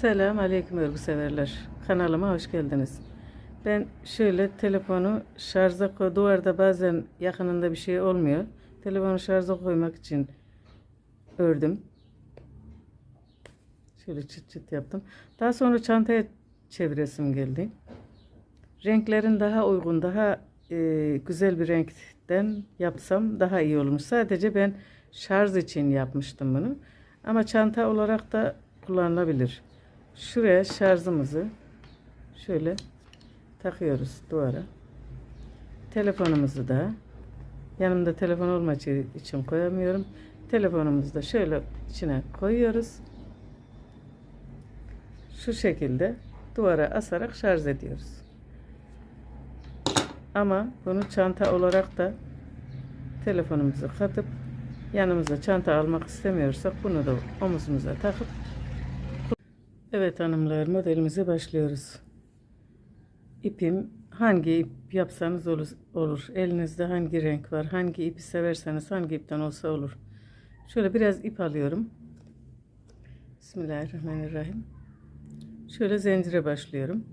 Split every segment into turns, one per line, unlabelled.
Selam aleyküm örgü severler. Kanalıma hoş geldiniz. Ben şöyle telefonu şarja koy, duvarda bazen yakınında bir şey olmuyor. Telefonu şarja koymak için ördüm. Şöyle çıt çıt yaptım. Daha sonra çantaya çeviresim geldi. Renklerin daha uygun, daha e, güzel bir renkten yapsam daha iyi olmuş. Sadece ben şarj için yapmıştım bunu. Ama çanta olarak da kullanılabilir. Şuraya şarjımızı şöyle takıyoruz duvara. Telefonumuzu da yanımda telefon olmadığı için koyamıyorum. Telefonumuzu da şöyle içine koyuyoruz. Şu şekilde duvara asarak şarj ediyoruz. Ama bunu çanta olarak da telefonumuzu katıp yanımıza çanta almak istemiyorsak bunu da omuzumuza takıp Evet hanımlar modelimize başlıyoruz. İpim hangi ip yapsanız olur, olur. Elinizde hangi renk var, hangi ipi severseniz hangi ipten olsa olur. Şöyle biraz ip alıyorum. Bismillahirrahmanirrahim. Şöyle zincire başlıyorum.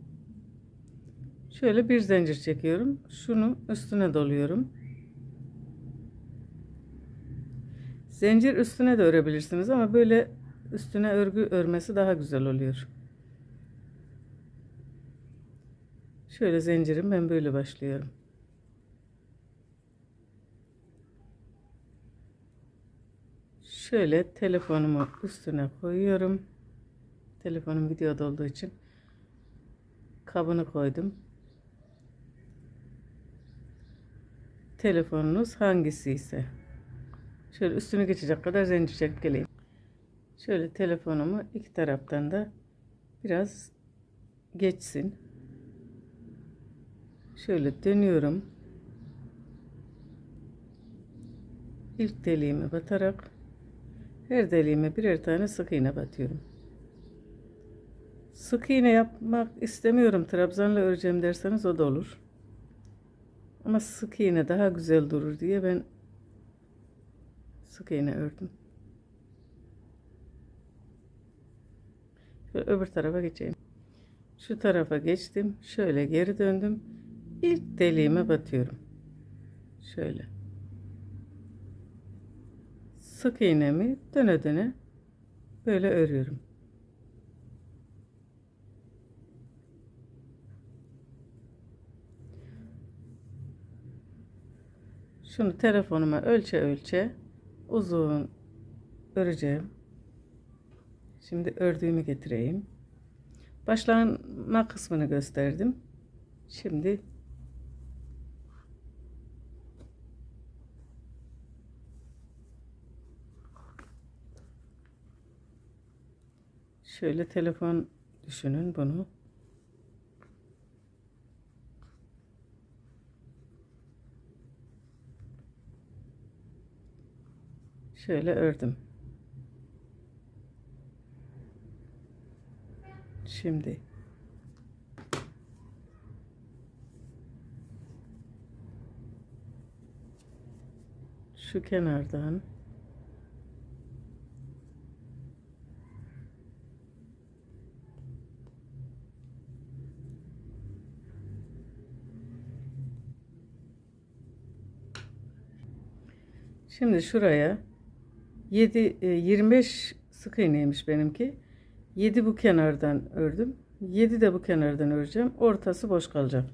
Şöyle bir zincir çekiyorum. Şunu üstüne doluyorum. Zincir üstüne de örebilirsiniz ama böyle üstüne örgü örmesi daha güzel oluyor. Şöyle zincirim ben böyle başlıyorum. Şöyle telefonumu üstüne koyuyorum. Telefonum videoda olduğu için kabını koydum. Telefonunuz hangisi ise şöyle üstünü geçecek kadar zincir çekip geleyim. Şöyle telefonumu iki taraftan da biraz geçsin. Şöyle dönüyorum. İlk deliğime batarak her deliğime birer tane sık iğne batıyorum. Sık iğne yapmak istemiyorum. Trabzanla öreceğim derseniz o da olur. Ama sık iğne daha güzel durur diye ben sık iğne ördüm. Şöyle öbür tarafa geçeyim. Şu tarafa geçtim. Şöyle geri döndüm. İlk deliğime batıyorum. Şöyle. Sık iğnemi döne döne böyle örüyorum. Şunu telefonuma ölçe ölçe uzun öreceğim. Şimdi ördüğümü getireyim. Başlama kısmını gösterdim. Şimdi şöyle telefon düşünün bunu. Şöyle ördüm. Şimdi şu kenardan Şimdi şuraya 7 25 sık iğneymiş benimki. 7 bu kenardan ördüm. 7 de bu kenardan öreceğim. Ortası boş kalacak.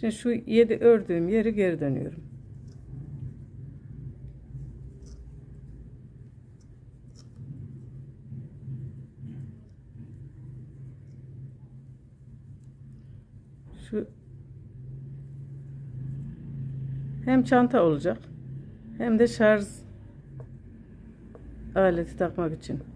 Şimdi şu 7 ördüğüm yeri geri dönüyorum. Şu hem çanta olacak hem de şarj aleti takmak için.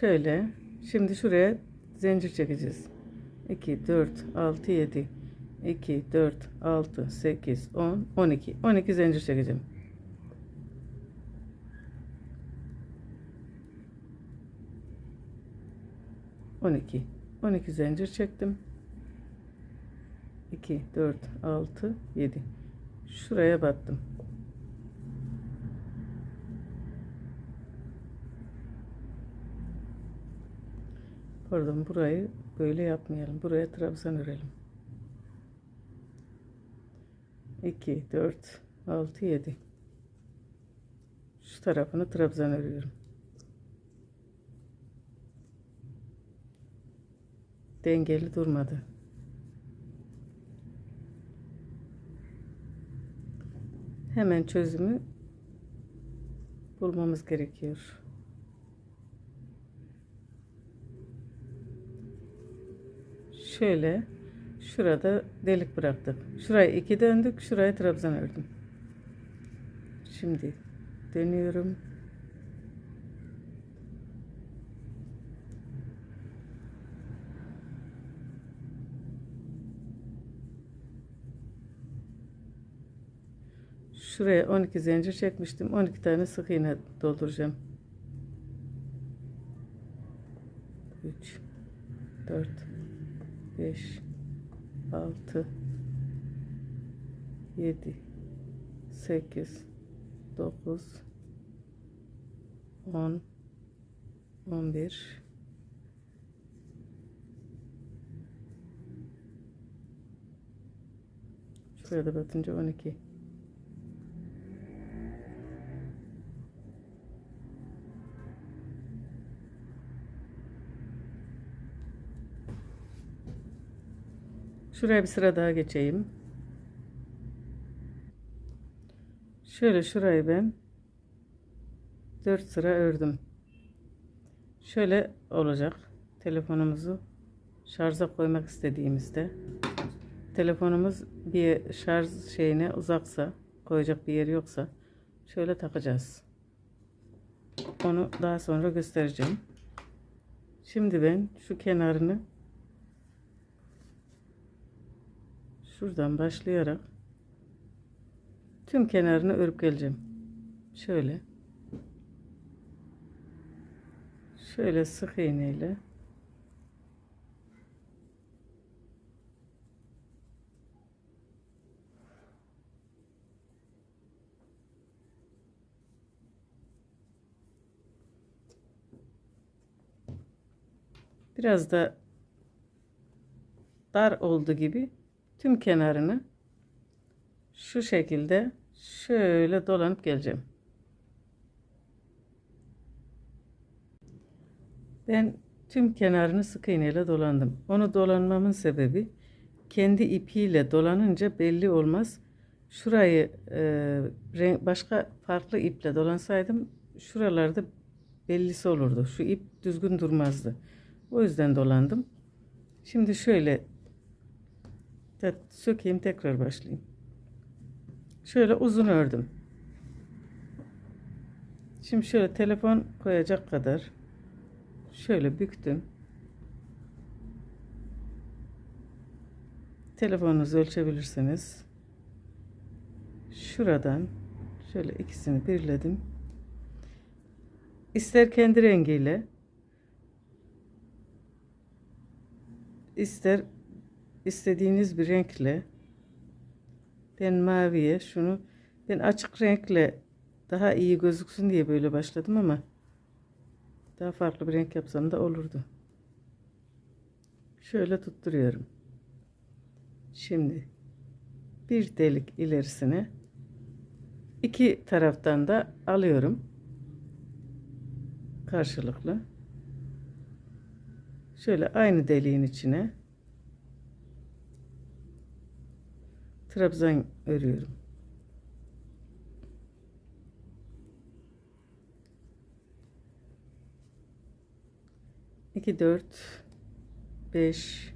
Şöyle. Şimdi şuraya zincir çekeceğiz. 2, 4, 6, 7. 2, 4, 6, 8, 10, 12. 12 zincir çekeceğim. On iki. On iki zincir çektim. 2, 4, 6, 7. Şuraya battım. Pardon burayı böyle yapmayalım. Buraya trabzan örelim. 2, 4, 6, 7. Şu tarafını trabzan örüyorum. Dengeli durmadı. Hemen çözümü bulmamız gerekiyor. Şöyle şurada delik bıraktık. Şuraya iki döndük. Şuraya trabzan ördüm. Şimdi dönüyorum. Şuraya 12 zincir çekmiştim. 12 tane sık iğne dolduracağım. 3 4 5 6 7 8 9 10 11 Şuraya da batınca 12 Şuraya bir sıra daha geçeyim. Şöyle şurayı ben 4 sıra ördüm. Şöyle olacak. Telefonumuzu şarja koymak istediğimizde telefonumuz bir şarj şeyine uzaksa koyacak bir yer yoksa şöyle takacağız. Onu daha sonra göstereceğim. Şimdi ben şu kenarını şuradan başlayarak tüm kenarını örüp geleceğim. Şöyle. Şöyle sık iğneyle biraz da dar oldu gibi tüm kenarını şu şekilde şöyle dolanıp geleceğim. Ben tüm kenarını sık iğneyle dolandım. Onu dolanmamın sebebi kendi ipiyle dolanınca belli olmaz. Şurayı e, başka farklı iple dolansaydım şuralarda bellisi olurdu. Şu ip düzgün durmazdı. O yüzden dolandım. Şimdi şöyle sökeyim tekrar başlayayım. Şöyle uzun ördüm. Şimdi şöyle telefon koyacak kadar şöyle büktüm. Telefonunuzu ölçebilirsiniz. Şuradan şöyle ikisini birledim. İster kendi rengiyle ister istediğiniz bir renkle ben maviye şunu ben açık renkle daha iyi gözüksün diye böyle başladım ama daha farklı bir renk yapsam da olurdu. Şöyle tutturuyorum. Şimdi bir delik ilerisine iki taraftan da alıyorum. Karşılıklı. Şöyle aynı deliğin içine trabzan örüyorum. İki dört beş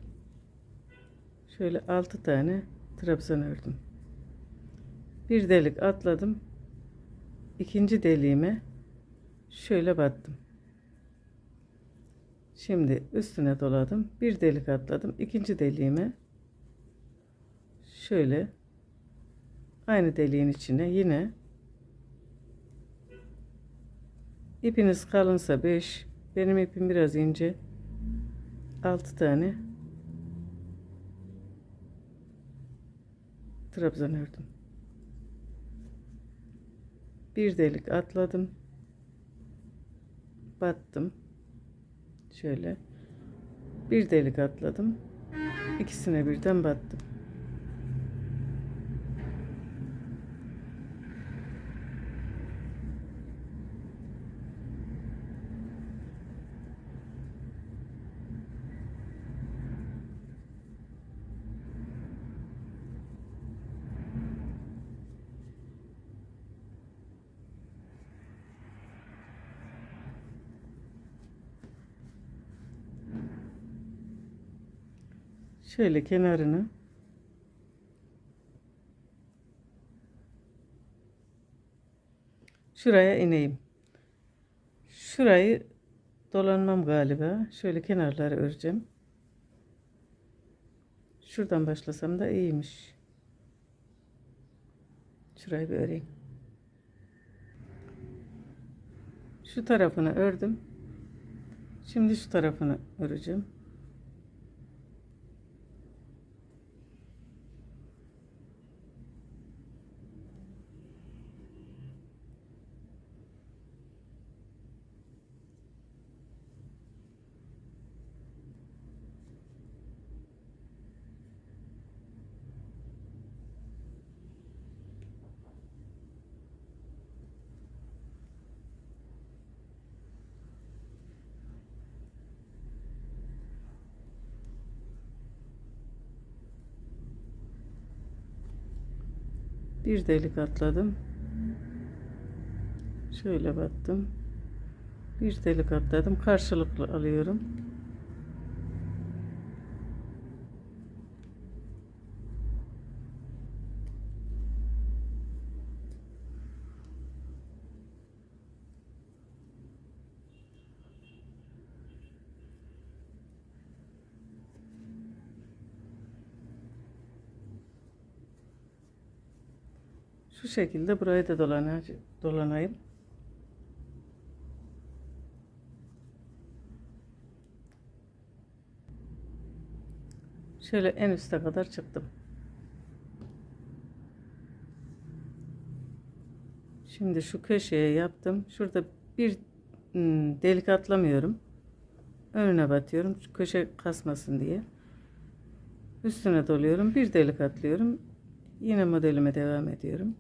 şöyle altı tane trabzan ördüm. Bir delik atladım. İkinci deliğime şöyle battım. Şimdi üstüne doladım. Bir delik atladım. İkinci deliğime şöyle aynı deliğin içine yine ipiniz kalınsa 5 benim ipim biraz ince 6 tane trabzan ördüm. Bir delik atladım. Battım. Şöyle. Bir delik atladım. İkisine birden battım. Şöyle kenarını şuraya ineyim. Şurayı dolanmam galiba. Şöyle kenarları öreceğim. Şuradan başlasam da iyiymiş. Şurayı bir öreyim. Şu tarafını ördüm. Şimdi şu tarafını öreceğim. Bir delik atladım. Şöyle battım. Bir delik atladım. Karşılıklı alıyorum. Şekilde burayı da dolana- dolanayım. Şöyle en üste kadar çıktım. Şimdi şu köşeye yaptım. Şurada bir hmm, delik atlamıyorum. Önüne batıyorum. Şu köşe kasmasın diye. Üstüne doluyorum. Bir delik atlıyorum. Yine modelime devam ediyorum.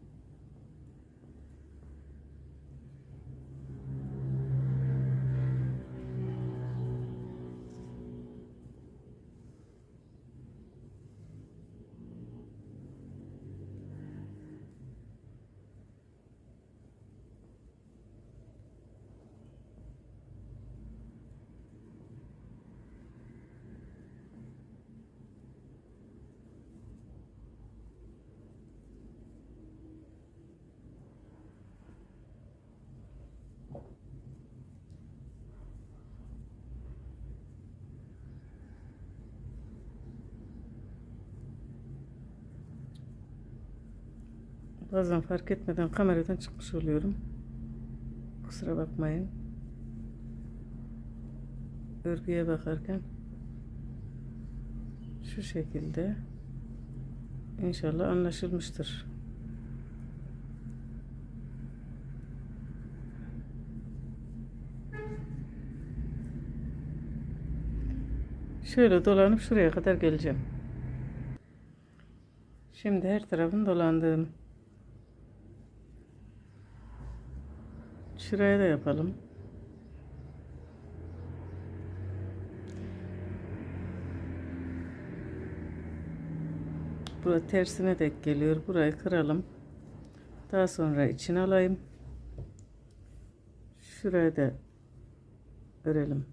Bazen fark etmeden kameradan çıkmış oluyorum. Kusura bakmayın. Örgüye bakarken şu şekilde inşallah anlaşılmıştır. Şöyle dolanıp şuraya kadar geleceğim. Şimdi her tarafını dolandım. Şuraya da yapalım. Burası tersine denk geliyor. Burayı kıralım. Daha sonra içine alayım. Şuraya da örelim.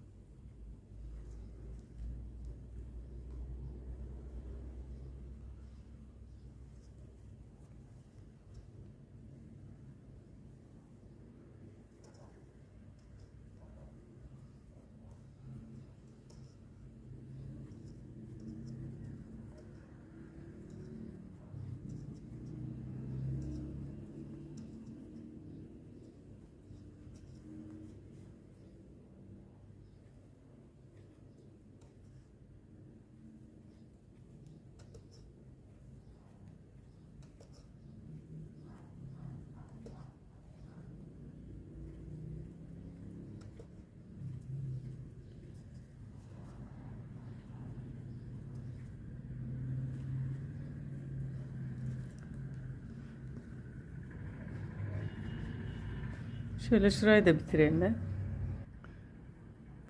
Şöyle şurayı da bitireyim ben.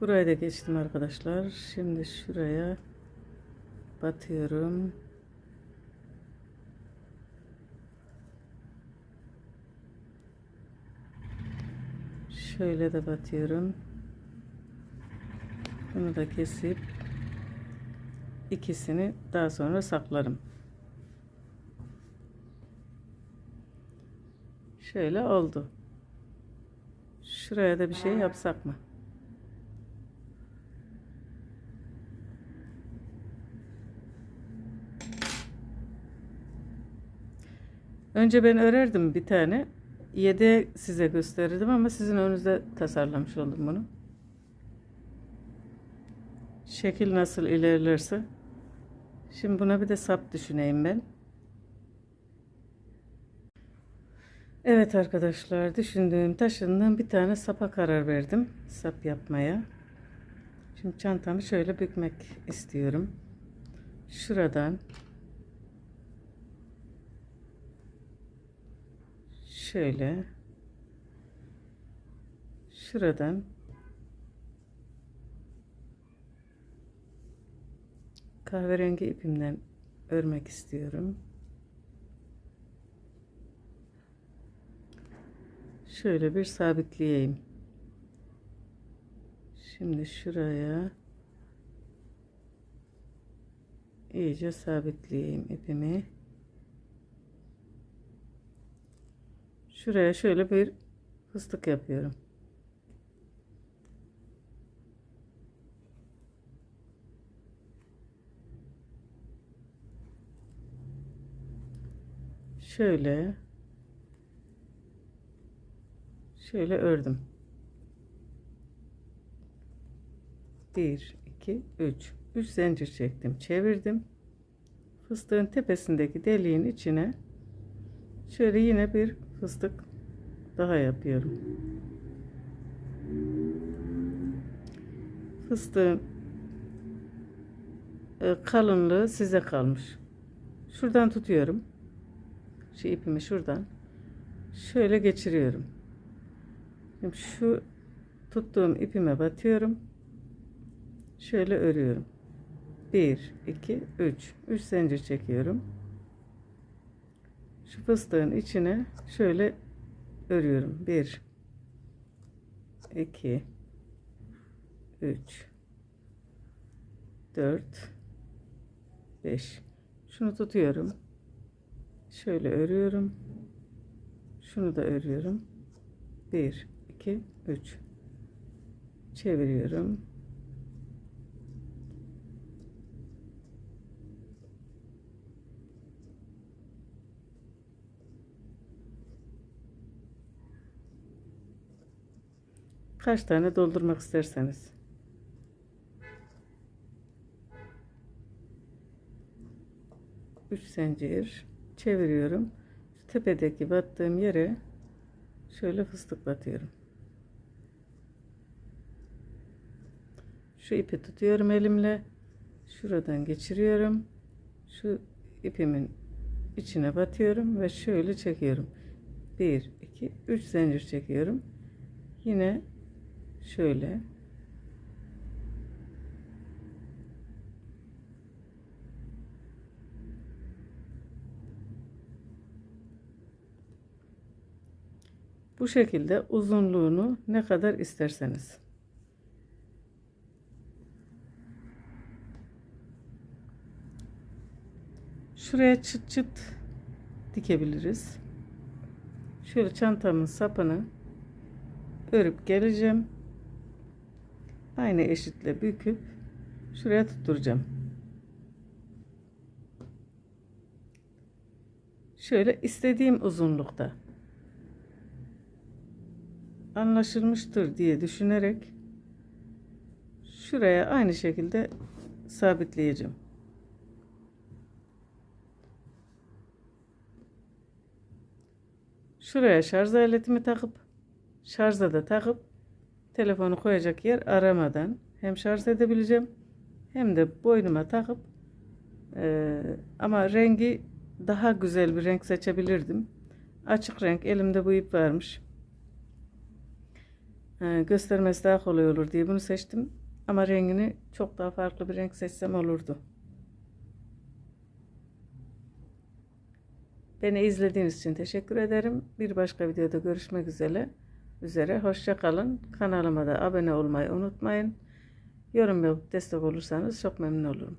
Burayı da geçtim arkadaşlar. Şimdi şuraya batıyorum. Şöyle de batıyorum. Bunu da kesip ikisini daha sonra saklarım. Şöyle oldu. Şuraya da bir şey yapsak mı? Önce ben örerdim bir tane. Yedi size gösterirdim ama sizin önünüzde tasarlamış oldum bunu. Şekil nasıl ilerlerse. Şimdi buna bir de sap düşüneyim ben. Evet arkadaşlar düşündüğüm taşındığım bir tane sapa karar verdim. Sap yapmaya. Şimdi çantamı şöyle bükmek istiyorum. Şuradan şöyle şuradan kahverengi ipimden örmek istiyorum. Şöyle bir sabitleyeyim. Şimdi şuraya iyice sabitleyeyim ipimi. Şuraya şöyle bir fıstık yapıyorum. Şöyle şöyle ördüm. 1 2 3 3 zincir çektim, çevirdim. Fıstığın tepesindeki deliğin içine şöyle yine bir fıstık daha yapıyorum. Fıstığın e, kalınlığı size kalmış. Şuradan tutuyorum. Şu ipimi şuradan şöyle geçiriyorum. Şu tuttuğum ipime batıyorum. Şöyle örüyorum. 1 2 3 3 zincir çekiyorum şu fıstığın içine şöyle örüyorum. 1 2 3 4 5 şunu tutuyorum. Şöyle örüyorum. Şunu da örüyorum. 1 2 3 çeviriyorum. Kaç tane doldurmak isterseniz. Üç zincir çeviriyorum. Şu tepedeki battığım yere şöyle fıstık Şu ipi tutuyorum elimle. Şuradan geçiriyorum. Şu ipimin içine batıyorum ve şöyle çekiyorum. 1 2 3 zincir çekiyorum. Yine şöyle bu şekilde uzunluğunu ne kadar isterseniz şuraya çıt çıt dikebiliriz şöyle çantamın sapını örüp geleceğim. Aynı eşitle büküp şuraya tutturacağım. Şöyle istediğim uzunlukta anlaşılmıştır diye düşünerek şuraya aynı şekilde sabitleyeceğim. Şuraya şarj aletimi takıp şarja da takıp telefonu koyacak yer aramadan hem şarj edebileceğim hem de boynuma takıp e, ama rengi daha güzel bir renk seçebilirdim. Açık renk elimde bu ip varmış. e, göstermesi daha kolay olur diye bunu seçtim. Ama rengini çok daha farklı bir renk seçsem olurdu. Beni izlediğiniz için teşekkür ederim. Bir başka videoda görüşmek üzere. Üzere hoşça kalın. Kanalıma da abone olmayı unutmayın. Yorum yapıp destek olursanız çok memnun olurum.